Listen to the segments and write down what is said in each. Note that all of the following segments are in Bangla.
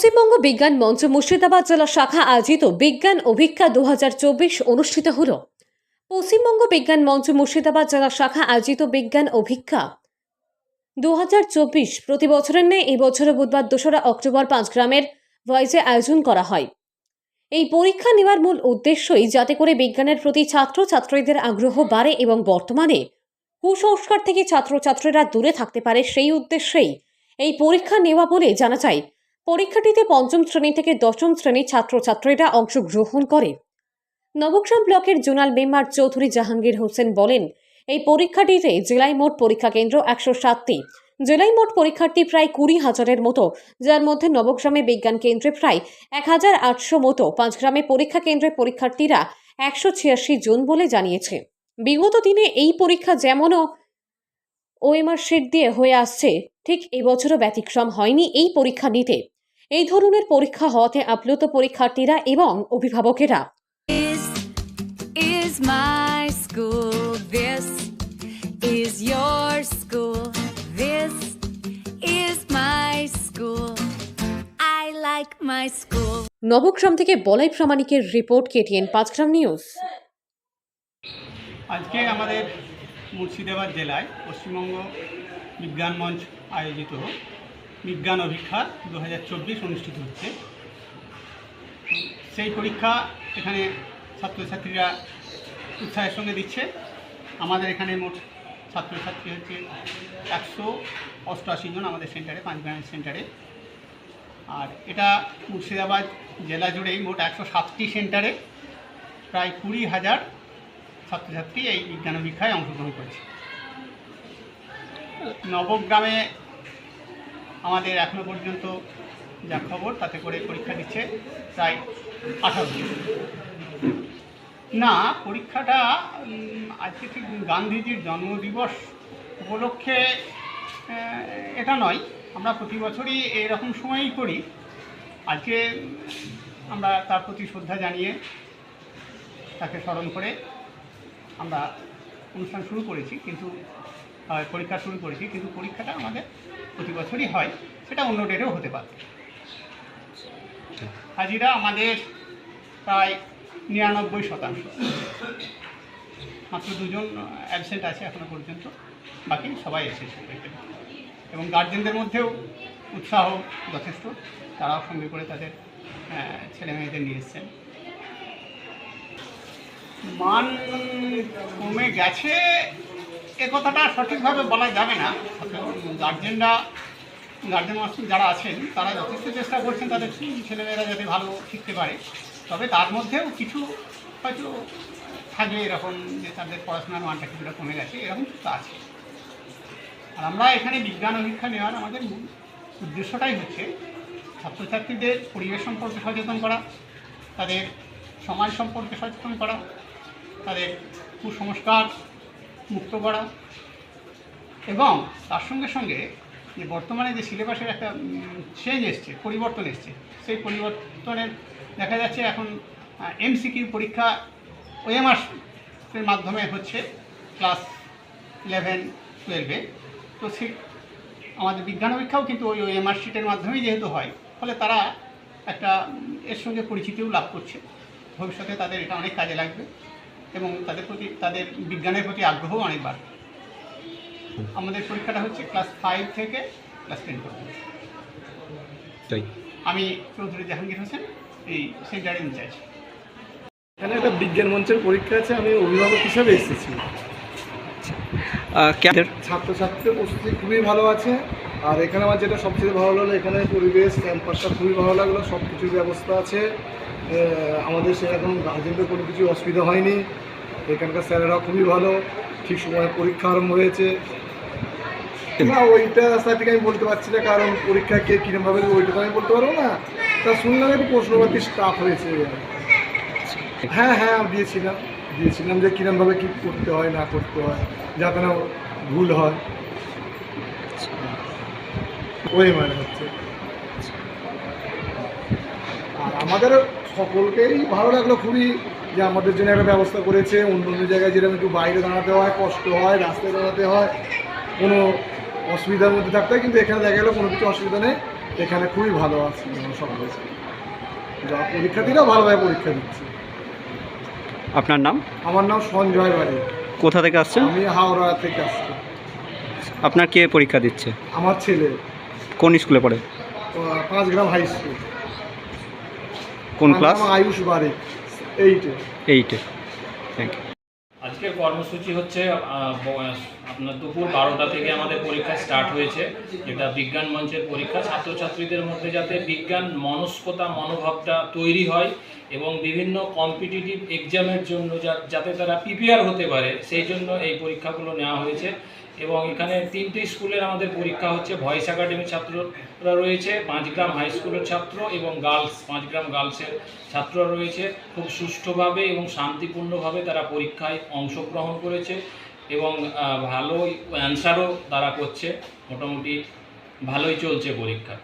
পশ্চিমবঙ্গ বিজ্ঞান মঞ্চ মুর্শিদাবাদ জেলা শাখা আয়োজিত বিজ্ঞান অভিজ্ঞা দু অনুষ্ঠিত হল। পশ্চিমবঙ্গ বিজ্ঞান মঞ্চ মুর্শিদাবাদ জেলা শাখা আয়োজিত বিজ্ঞান অভিজ্ঞা দু প্রতি বছরের ন্যায় এই বছরও বুধবার দোসরা অক্টোবর পাঁচ গ্রামের ভয়েসে আয়োজন করা হয়। এই পরীক্ষা নেওয়ার মূল উদ্দেশ্যই যাতে করে বিজ্ঞানের প্রতি ছাত্রছাত্রীদের আগ্রহ বাড়ে এবং বর্তমানে কুসংস্কার থেকে ছাত্রছাত্রীরা দূরে থাকতে পারে সেই উদ্দেশ্যেই এই পরীক্ষা নেওয়া বলে জানা যায় পরীক্ষাটিতে পঞ্চম শ্রেণি থেকে দশম শ্রেণির ছাত্রছাত্রীরা অংশগ্রহণ করে। নবগ্রাম ব্লকের জোনাল মেম্বার চৌধুরী জাহাঙ্গীর হোসেন বলেন, এই পরীক্ষাটিতে জেলায় মোট পরীক্ষা কেন্দ্র একশো সাতটি। জেলায় মোট পরীক্ষার্থী প্রায় কুড়ি হাজারের মতো, যার মধ্যে নবগ্রামে বিজ্ঞান কেন্দ্রে প্রায় এক হাজার আটশো মতো, পাঁচগ্রামে পরীক্ষা কেন্দ্রে পরীক্ষার্থীরা একশো ছিয়াশি জন বলে জানিয়েছে। বিগত দিনে এই পরীক্ষা যেমনও ওএমআর শিট দিয়ে হয়ে আসছে, ঠিক এবছরও ব্যতিক্রম হয়নি এই পরীক্ষা নিতে। এই ধরনের পরীক্ষা হওয়াতে আপ্লুত পরীক্ষার্থীরা এবং অভিভাবকেরা This is my school. This is your school. This is my school. I like my school. Nabagram থেকে বলাই প্রামাণিকের রিপোর্ট কেটিএন পাঁচগ্রাম নিউজ আজকে আমাদের মুর্শিদাবাদ জেলায় পশ্চিমবঙ্গ বিজ্ঞান মঞ্চ আয়োজিত বিজ্ঞান অভিক্ষা দু অনুষ্ঠিত হচ্ছে। সেই পরীক্ষা এখানে ছাত্রছাত্রীরা উৎসাহের সঙ্গে দিচ্ছে। আমাদের এখানে মোট ছাত্রছাত্রী হচ্ছে একশো অষ্টআশি জন আমাদের সেন্টারে, পাঁচ পাঁচগ্রামের সেন্টারে। আর এটা মুর্শিদাবাদ জেলা জুড়েই মোট একশো সাতটি সেন্টারে প্রায় কুড়ি হাজার ছাত্রছাত্রী এই বিজ্ঞান পরীক্ষায় অংশগ্রহণ করেছে। নবগ্রামে আমাদের এখনও পর্যন্ত যা খবর, তাতে করে পরীক্ষা দিচ্ছে প্রায় আঠারো জন। না, পরীক্ষাটা আজকে ঠিক গান্ধীজির জন্মদিবস উপলক্ষে এটা নয় আমরা প্রতি বছরই এরকম সময়ই করি আজকে আমরা তার প্রতি শ্রদ্ধা জানিয়ে তাকে স্মরণ করে আমরা অনুষ্ঠান শুরু করেছি, কিন্তু পরীক্ষা শুরু করেছি, কিন্তু পরীক্ষাটা আমাদের প্রতি বছরই হয় সেটা অন্য ডেটেও হতে পারে। হাজিরা আমাদের প্রায় নিরানব্বই শতাংশ। মাত্র দুজন অ্যাবসেন্ট আছে এখনও পর্যন্ত বাকি সবাই এসেছে এবং গার্জেনদের মধ্যেও উৎসাহ যথেষ্ট তারাও সঙ্গে করে তাদের ছেলে মেয়েদের নিয়ে এসছেন। মান কমে গেছে এ কথাটা সঠিকভাবে বলা যাবে না গার্জেনরা গার্জেন মাস্টার যারা আছেন, তারা যথেষ্ট চেষ্টা করছেন তাদের ছেলেমেয়েরা যাতে ভালো শিখতে পারে। তবে তার মধ্যেও কিছু হয়তো থাকবে এরকম যে তাদের পড়াশোনার মানটা কিছুটা কমে গেছে, এরকম কিছু আছে। আর আমরা এখানে বিজ্ঞান অভিক্ষা নেওয়ার আমাদের মূল উদ্দেশ্যটাই হচ্ছে ছাত্রছাত্রীদের পরিবেশ সম্পর্কে সচেতন করা, তাদের সমাজ সম্পর্কে সচেতন করা, তাদের কুসংস্কার মুক্ত করা এবং তার সঙ্গে সঙ্গে যে বর্তমানে যে সিলেবাসের একটা চেঞ্জ এসছে, পরিবর্তন এসছে, সেই পরিবর্তনের দেখা যাচ্ছে এখন এমসিকিউ পরীক্ষা ওএমআর এর মাধ্যমে হচ্ছে ক্লাস ইলেভেন টুয়েলভে তো সে, আমাদের বিজ্ঞান পরীক্ষাও কিন্তু ওই ওএমআর শিটের মাধ্যমেই যেহেতু হয়, ফলে তারা একটা, এর সঙ্গে পরিচিতিও লাভ করছে। ভবিষ্যতে তাদের এটা অনেক কাজে লাগবে এবং তাদের প্রতি, তাদের বিজ্ঞানের প্রতি আগ্রহও অনেক বাড়বে। আমাদের পরীক্ষাটা হচ্ছে ক্লাস ফাইভ থেকে ক্লাস টেন পর্যন্ত। তাই? আমি চৌধুরী জাহাঙ্গীর হোসেন এই সেন্টারে ইনচার্জ। এখানে একটা বিজ্ঞান মঞ্চের পরীক্ষা আছে আমি অভিভাবক হিসাবে এসেছি। ক্যাম্পের ছাত্রছাত্রীদের প্রস্তুতি খুবই ভালো আছে আর এখানে আমার যেটা সবচেয়ে ভালো লাগল এখানে পরিবেশ ক্যাম্পাসটা খুবই ভালো লাগল সব কিছুর ব্যবস্থা আছে। আমাদের সেরকম গার্জেনদের কোনো কিছু অসুবিধা হয়নি এখানকার স্যারেরাও খুবই ভালো ঠিক সময়ে পরীক্ষা আরম্ভ হয়েছে। না, ওইটা থেকে আমি বলতে পারছি না, কারণ পরীক্ষা কে কীরকমভাবে ওইটা তো আমি বলতে পারব না। তা শুনলাম একটু প্রশ্নবাদী স্টাফ হয়েছে। হ্যাঁ হ্যাঁ আমি দিয়েছিলাম। দিয়েছিলাম যে কিরমভাবে কী করতে হয়, না করতে হয়, যাতে না ভুল হয়। ওই মানে হচ্ছে। আর আমাদের সকলকেই ভালো লাগল খুবই যে আমাদের জন্য একটা ব্যবস্থা করেছে। অন্য অন্য জায়গায় যেরকম একটু বাইরে দাঁড়াতে হয়, কষ্ট হয়, রাস্তায় দাঁড়াতে হয়, কোনো অসুবিধার মধ্যে থাকতে হয় কিন্তু এখানে দেখা গেলো কোনো কিছু অসুবিধা নেই। এখানে খুবই ভালো আছে সব কিছু যা পরীক্ষার্থীরাও ভালোভাবে পরীক্ষা দিচ্ছে। আপনার নাম? আমার নাম সঞ্জয় বাড়ি। কোথা থেকে আসছেন? আমি হাওড়া থেকে আসছি। আপনার কে পরীক্ষা দিচ্ছে? আমার ছেলে। কোন স্কুলে পড়ে? Panch Gram high school. কোন ক্লাস? আয়ুষ বাড়ি এইটে। এইটে। থ্যাংক ইউ আজকের কর্মসূচি হচ্ছে আপনার দুপুর বারোটা থেকে আমাদের পরীক্ষা স্টার্ট হয়েছে, যেটা বিজ্ঞান মঞ্চের পরীক্ষা। ছাত্রছাত্রীদের মধ্যে যাতে বিজ্ঞান মনস্কতা, মনোভাবটা তৈরি হয় এবং বিভিন্ন কম্পিটিটিভ এক্সামের জন্য যাতে তারা প্রিপেয়ার হতে পারে, সেই জন্য এই পরীক্ষাগুলো নেওয়া হয়েছে। এবং এখানে তিনটি স্কুলের আমাদের পরীক্ষা হচ্ছে ভয়েস একাডেমির ছাত্ররা রয়েছে, পাঁচগ্রাম হাই স্কুলের ছাত্র এবং গার্লস, পাঁচগ্রাম গার্লসের ছাত্ররা রয়েছে। খুব সুষ্ঠুভাবে এবং শান্তিপূর্ণভাবে তারা পরীক্ষায় অংশগ্রহণ করেছে এবং ভালো অ্যান্সারও তারা করছে। মোটামুটি ভালোই চলছে পরীক্ষা।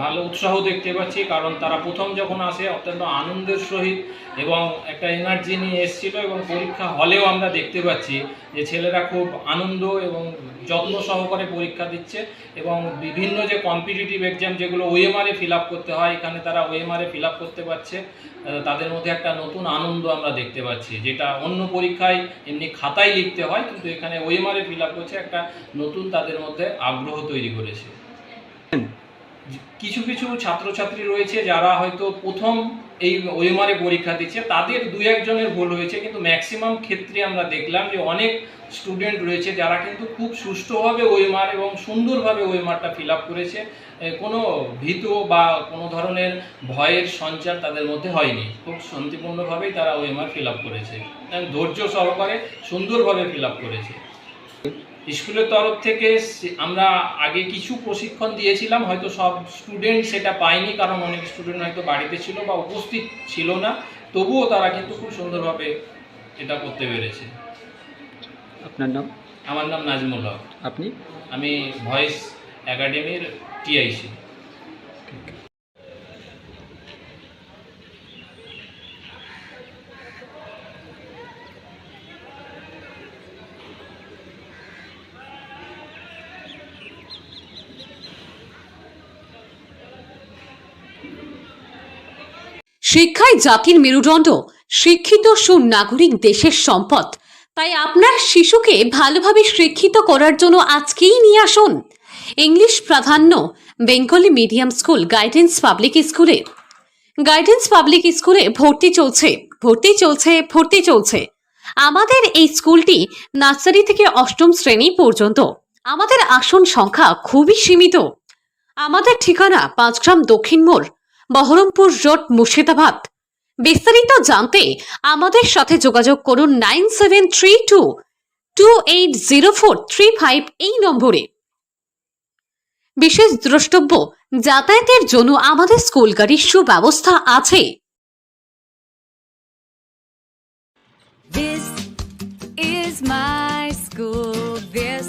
ভালো উৎসাহ দেখতে পাচ্ছি, কারণ তারা প্রথম যখন আসে অত্যন্ত আনন্দের সহিত এবং একটা এনার্জি নিয়ে এসেছিল এবং পরীক্ষা হলেও আমরা দেখতে পাচ্ছি যে ছেলেরা খুব আনন্দ এবং যত্ন সহকারে পরীক্ষা দিচ্ছে এবং বিভিন্ন যে কম্পিটিটিভ এক্সাম যেগুলো ওএমআরে ফিল আপ করতে হয়, এখানে তারা ওএমআরে ফিল আপ করতে পারছে তাদের মধ্যে একটা নতুন আনন্দ আমরা দেখতে পাচ্ছি, যেটা অন্য পরীক্ষায় এমনি খাতায় লিখতে হয়, কিন্তু এখানে ওএমআরে ফিল আপ করছে, একটা নতুন তাদের মধ্যে আগ্রহ তৈরি করেছে। কিছু কিছু ছাত্রছাত্রী রয়েছে যারা হয়তো প্রথম এই ওয়েমারে পরীক্ষা দিচ্ছে। তাদের দু একজনের ভুল হয়েছে, কিন্তু ম্যাক্সিমাম ক্ষেত্রে আমরা দেখলাম যে অনেক স্টুডেন্ট রয়েছে যারা কিন্তু খুব সুষ্ঠুভাবে ওয়েমার এবং সুন্দরভাবে ওয়েমারটা ফিল আপ করেছে কোনো ভীত বা কোনো ধরনের ভয়ের সঞ্চার তাদের মধ্যে হয়নি। খুব শান্তিপূর্ণভাবেই তারা ওয়েমার ফিল আপ করেছে। ধৈর্য সহকারে সুন্দরভাবে ফিল আপ করেছে। স্কুলের তরফ থেকে আমরা আগে কিছু প্রশিক্ষণ দিয়েছিলাম হয়তো সব স্টুডেন্ট সেটা পায়নি কারণ অনেক স্টুডেন্ট হয়তো বাড়িতে ছিল বা উপস্থিত ছিল না। তবুও তারা কিন্তু খুব সুন্দরভাবে এটা করতে পেরেছে। আপনার নাম? আমার নাম নাজমুল হক। আপনি? আমি ভয়েস একাডেমির টিআইসি। শিক্ষাই জাতির মেরুদণ্ড, শিক্ষিত সুনাগরিক দেশের সম্পদ। তাই আপনার শিশুকে ভালোভাবে শিক্ষিত করার জন্য আজকেই নিয়ে আসুন। ইংলিশ প্রাধান্য, Bengali medium school guidance public স্কুলে। গাইডেন্স পাবলিক স্কুলে ভর্তি চলছে ভর্তি চলছে ভর্তি চলছে। আমাদের এই স্কুলটি নার্সারি থেকে অষ্টম শ্রেণি পর্যন্ত। আমাদের আসন সংখ্যা খুবই সীমিত। আমাদের ঠিকানা পাঁচগ্রাম দক্ষিণ মোড় বহরমপুর রোড মুর্শিদাবাদ বিস্তারিত জানতে আমাদের সাথে যোগাযোগ করুন nine seven three two two eight zero four three five এই নম্বরে বিশেষ দ্রষ্টব্য, যাতায়াতের জন্য আমাদের স্কুল গাড়ির সুব্যবস্থা আছে This is my school. This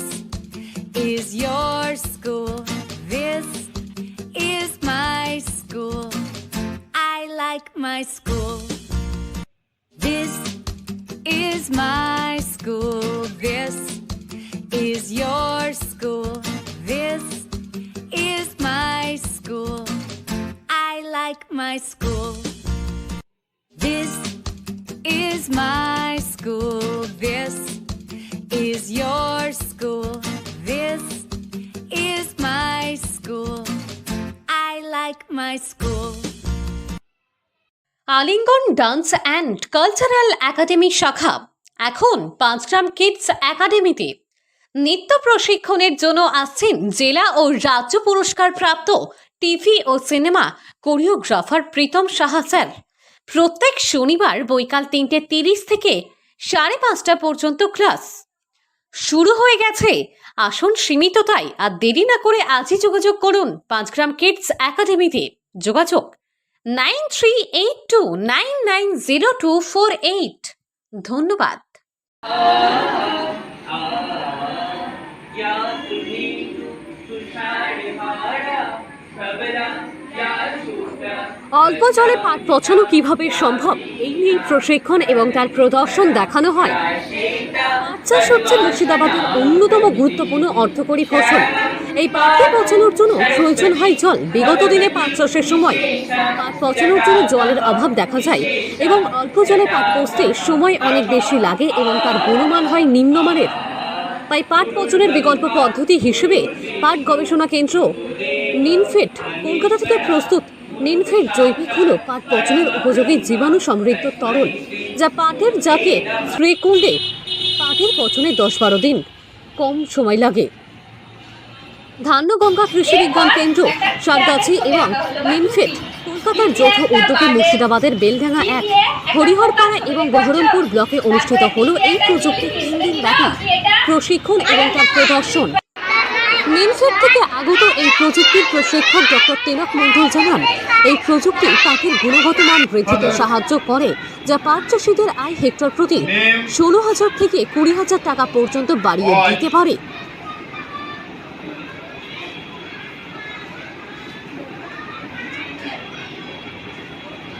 is your my school. This is my school. This is your school. This is my school. I like my school. This is my school. This is your school. This is my school. I like my school. Alingan dance and cultural academy শাখা। এখন পাঁচগ্রাম কিডস একাডেমিতে। নৃত্য প্রশিক্ষণের জন্য আসছেন জেলা ও রাজ্য পুরস্কার প্রাপ্ত টিভি ও cinema choreographer Pritam Saha sir. প্রত্যেক শনিবার বৈকাল তিনটে তিরিশ থেকে সাড়ে পাঁচটা পর্যন্ত ক্লাস। শুরু হয়ে গেছে। আসন সীমিত তাই আর দেরি না করে আজই যোগাযোগ করুন পাঁচগ্রাম কিডস একাডেমিতে। যোগাযোগ nine three eight two, nine nine zero two four eight. ধন্যবাদ। অল্প জলে পাট পচানো কীভাবে সম্ভব? এই নিয়ে প্রশিক্ষণ এবং তার প্রদর্শন দেখানো হয়। পাট চাষ হচ্ছে মুর্শিদাবাদের অন্যতম গুরুত্বপূর্ণ অর্থকরী ফসল। এই পাটকে পচানোর জন্য প্রয়োজন হয় জল। বিগত দিনে পাট চাষের সময় পাট পচানোর জন্য জলের অভাব দেখা যায় এবং অল্প জলে পাট পচতে সময় অনেক বেশি লাগে এবং তার গুণমান হয় নিম্নমানের। তাই পাট পচনের বিকল্প পদ্ধতি হিসেবে পাট গবেষণা কেন্দ্র নিনফেট কলকাতা থেকে প্রস্তুত। নিনফেট জৈবিক হল পাট পচনের উপযোগী জীবাণু সমৃদ্ধ তরল, যা পাটের জাকে স্প্রে করলে পাটের পচনে দশ বারো দিন কম সময় লাগে। ধান্যগঙ্গা কৃষি বিজ্ঞান কেন্দ্র সারগাছি এবং নিনফেট কলকাতার যৌথ উদ্যোগে মুর্শিদাবাদের বেলডাঙ্গা এক, হরিহরপাড়া এবং বহরমপুর ব্লকে অনুষ্ঠিত হলো এই প্রযুক্তি তিন দিন ব্যাপী প্রশিক্ষণ এবং তার প্রদর্শন। নিনফেট থেকে আগত এই প্রযুক্তির প্রশিক্ষক ডক্টর তিলক মণ্ডল জানান, এই প্রযুক্তি পাখির গুণগত মান বৃদ্ধিতে সাহায্য করে, যা পাট চাষিদের আয় হেক্টর প্রতি ষোলো হাজার থেকে কুড়ি হাজার টাকা পর্যন্ত বাড়িয়ে দিতে পারে।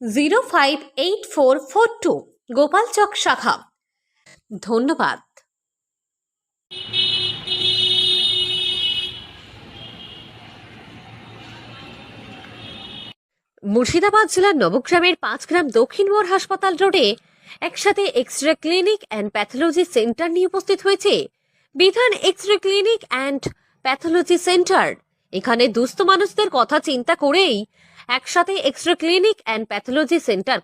Zero five eight four four two Gopalchak শাখা। ধন্যবাদ। মুর্শিদাবাদ জেলার নবগ্রামের পাঁচগ্রাম দক্ষিণ মোড় হাসপাতাল রোডে একসাথে X ray clinic and pathology centre নিয়ে উপস্থিত হয়েছে বিধান X ray clinic and pathology centre. এখানে দুস্থ মানুষদের কথা চিন্তা করেই একসাথে extra clinic and pathology centre